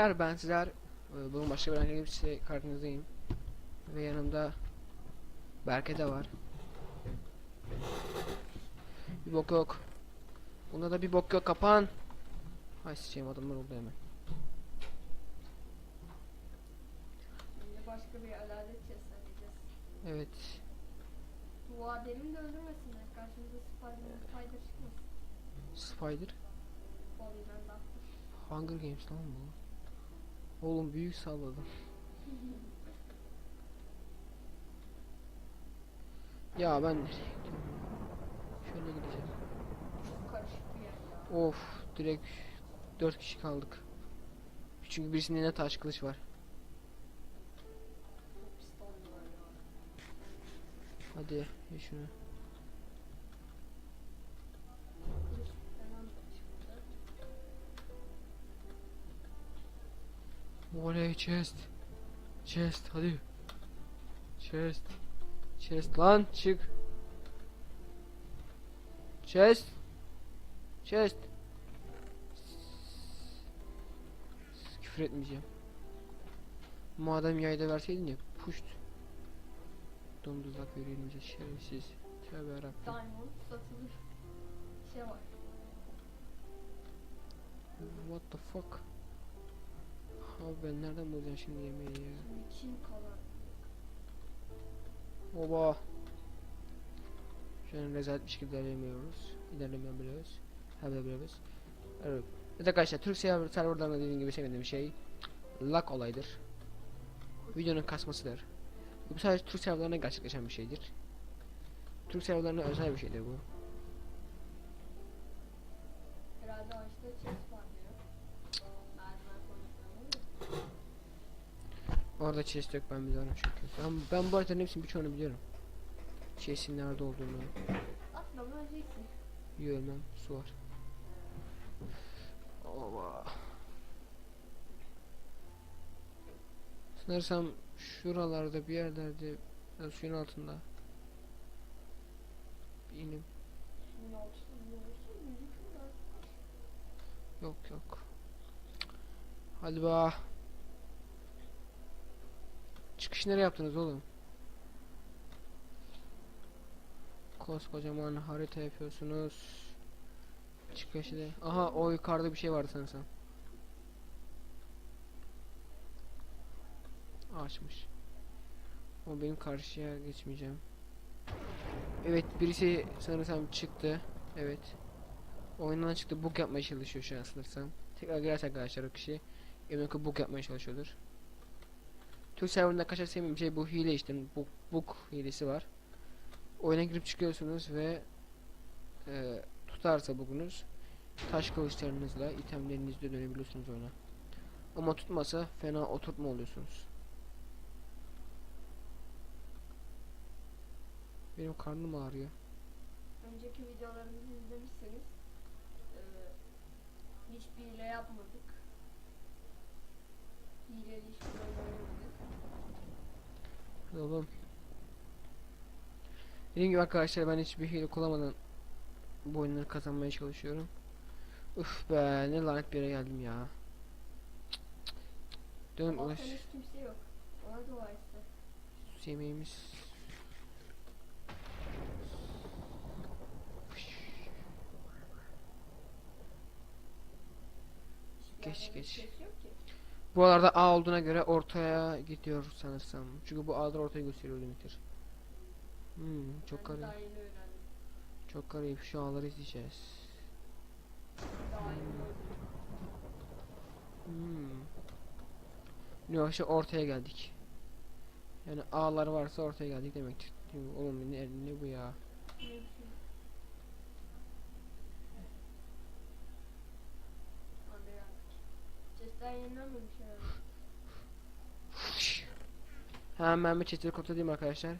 arkadaşlar ben sizler e, bugün başka bir herhangi bir şey karşınızdayım ve yanımda Berke de var. Bir bok yok. Bunda da bir bok yok kapan. Hay sıçayım adamlar oldu hemen. Başka bir adalet çeseleyeceğiz. Evet. Bu ademi de öldürmesinler. Karşımıza Spider, Spider çıkmasın. Spider. Hunger Games lan bu. Oğlum büyük salladım. ya ben şöyle gideceğim. Karışık bir yer ya. Of direkt 4 kişi kaldık. Çünkü birisinde ne taş kılıç var. Hadi ye şunu. Oley chest. Chest hadi. Chest. Chest lan çık. Chest. Chest. Küfür etmeyeceğim. Madem yayda verseydin ya puşt. Domuzlak veriyor elimize şerefsiz. Tövbe yarabbim. Diamond satılır. Şey var. What the fuck? Ben nereden bulacağım şimdi yemeği ya? Oba. Şu an rezalet bir şekilde ilerlemiyoruz. İlerlemeyebiliyoruz. Yapabiliyoruz. Evet. Evet arkadaşlar Türk server serverlarında dediğim gibi sevmediğim şey lag olaydır. Videonun kasmasıdır. Bu sadece Türk serverlarına gerçekleşen bir şeydir. Türk serverlarına özel bir şeydir bu. Herhalde ağaçta Orada chest yok ben biliyorum çünkü. Ben, ben bu haritaların hepsini birçoğunu biliyorum. Chest'in nerede olduğunu. Atla öleceksin. Su var. Oba. Sanırsam şuralarda bir yerlerde suyun altında. İnim. Yok yok. Hadi ba. Çıkış nereye yaptınız oğlum? Koskocaman harita yapıyorsunuz. Çıkışı da. Aha o yukarıda bir şey vardı sanırsam. Açmış. O benim karşıya geçmeyeceğim. Evet birisi sanırsam çıktı. Evet. Oyundan çıktı book yapmaya çalışıyor şu an sanırsam. Tekrar girerse arkadaşlar o kişi eminim ki book yapmaya çalışıyordur. Türk serverında kaçar sevmediğim şey bu hile işte book, book hilesi var. Oyuna girip çıkıyorsunuz ve e, tutarsa bugunuz taş kılıçlarınızla itemlerinizle dönebiliyorsunuz oyuna. Ama tutmasa fena oturtma oluyorsunuz. Benim karnım ağrıyor. Önceki videolarımızı izlemişseniz eee hiçbir hile yapmadık. Hileli hiçbir oyun oynamadık. Hadi oğlum. Dediğim gibi arkadaşlar ben hiçbir hile kullanmadan bu oyunları kazanmaya çalışıyorum. Üf be ne lanet bir yere geldim ya. Dön ulaş. Kimse yok. Sus yemeğimiz. Geç, geç. Bu arada A olduğuna göre ortaya gidiyor sanırsam. Çünkü bu A'lar ortaya gösteriyor demektir. Hmm, çok Ben garip. Çok garip. Şu A'ları izleyeceğiz. Hmm. Yok işte ortaya geldik. Yani A'lar varsa ortaya geldik demektir. Oğlum ne, ne bu ya? Şey. Hemen bir çetiri kontrol edeyim arkadaşlar.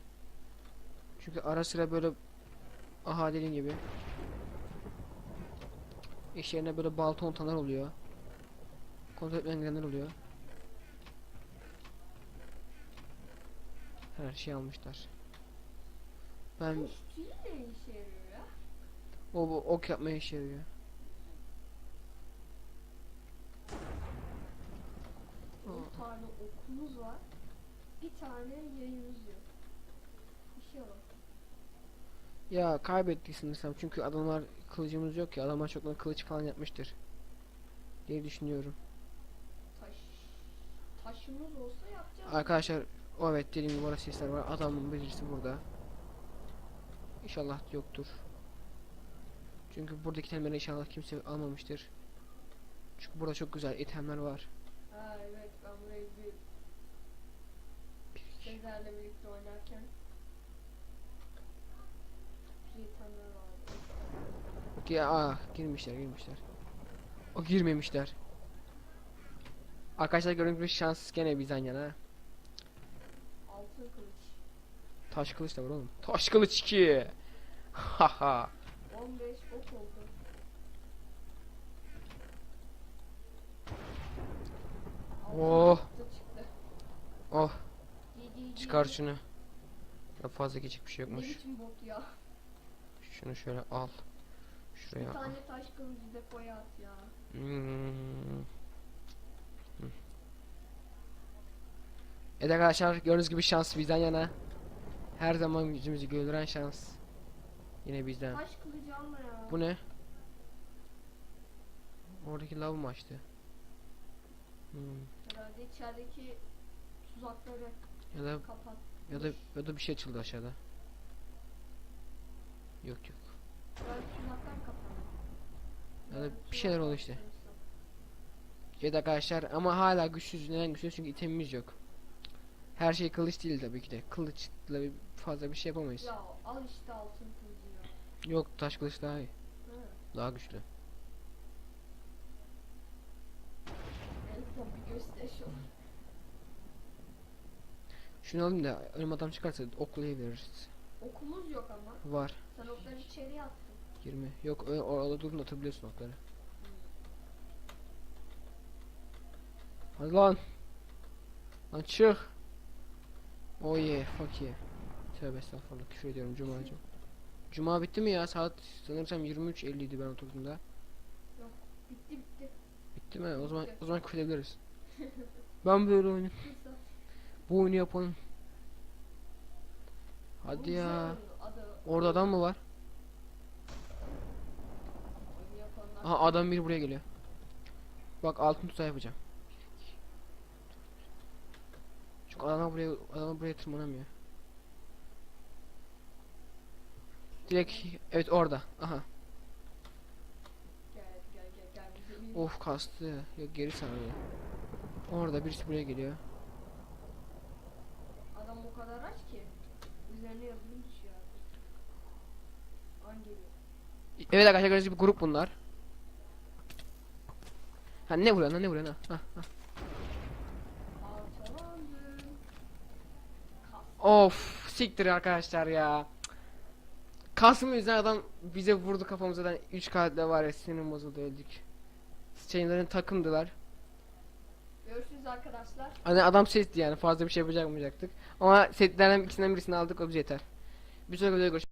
Çünkü ara sıra böyle aha dediğim gibi iş yerine böyle balta ontanlar oluyor. Kontrol etmeyen gidenler oluyor. Her şey almışlar. Ben o bu ok yapmaya işe yarıyor. tane okumuz var. Bir tane yayımız yok. Ya kaybettik sanırsam çünkü adamlar kılıcımız yok ya adamlar çoktan kılıç falan yapmıştır diye düşünüyorum. Taş. Taşımız olsa yapacağız. Arkadaşlar o evet dediğim gibi orada sesler var adam birisi burada. İnşallah yoktur. Çünkü buradaki itemleri inşallah kimse almamıştır. Çünkü burada çok güzel itemler var. Ha evet ben burayı bir Sezer'le birlikte oynarken güzel itemler vardı. Ki aa girmişler girmişler. O girmemişler. Arkadaşlar gördüğünüz gibi şans gene bizden yana. Altın kılıç. Taş kılıç da var oğlum. Taş kılıç 2. Haha. 15 ok oldu. Oh. Oh çıkar şunu. Ya fazla geçecek bir şey yokmuş. Şunu şöyle al. Şuraya Bir tane taş kılıcı depoya at ya. Hmm. Evet arkadaşlar gördüğünüz gibi şans bizden yana. Her zaman yüzümüzü güldüren şans. Yine bizden. Taş kılıcı alma ya. Bu ne? Oradaki lav mı açtı? Hmm. Herhalde içerideki tuzakları Ya da kapat. ya da ya da bir şey açıldı aşağıda. Yok yok. Ya da bir şeyler oldu işte. Evet arkadaşlar ama hala güçsüz. Neden güçsüz? Çünkü itemimiz yok. Her şey kılıç değil tabii ki de. Kılıçla fazla bir şey yapamayız. Ya al işte altın kılıcı ya. Yok taş kılıç daha iyi. Ha. Daha güçlü. Şunu alayım da önüm adam çıkarsa oklayıveririz. Okumuz yok ama. Var. Sen okları içeriye attın. 20. Yok orada durun atabiliyorsun okları. Hadi lan. Lan çık. Oh yeah, fuck yeah. Tövbe estağfurullah küfür ediyorum Cuma'cım. Cuma bitti mi ya? Saat sanırsam 23.50 idi ben oturduğumda. Bitti bitti. Bitti mi? O zaman o zaman küfür edebiliriz. ben böyle. Kısa. Bu oyunu yapalım. Hadi ya. Orada adam mı var? oyunu yapanlar. Aha adam biri buraya geliyor. Bak altın tuzağı yapacağım. Çünkü adam buraya adam buraya tırmanamıyor. Direkt evet orada. Aha. Gel gel gel gel. bize bir- Of kastı. Yok geri sarıyor. Orada birisi buraya geliyor. Adam o kadar aç ki. Üzerine düşüyor artık. An geliyor. Evet arkadaşlar gibi grup bunlar. Ha ne vuruyor ne vuruyor? Ha, ha. Of siktir arkadaşlar ya. Kasım yüzünden adam bize vurdu kafamızdan 3 kalple var ya sinirim bozuldu öldük. Şeylerin takımdılar. Görüşürüz arkadaşlar. Hani adam setti yani fazla bir şey yapacakmayacaktık. Ama setlerden ikisinden birisini aldık o bize yeter. Bir sonraki videoda görüşürüz.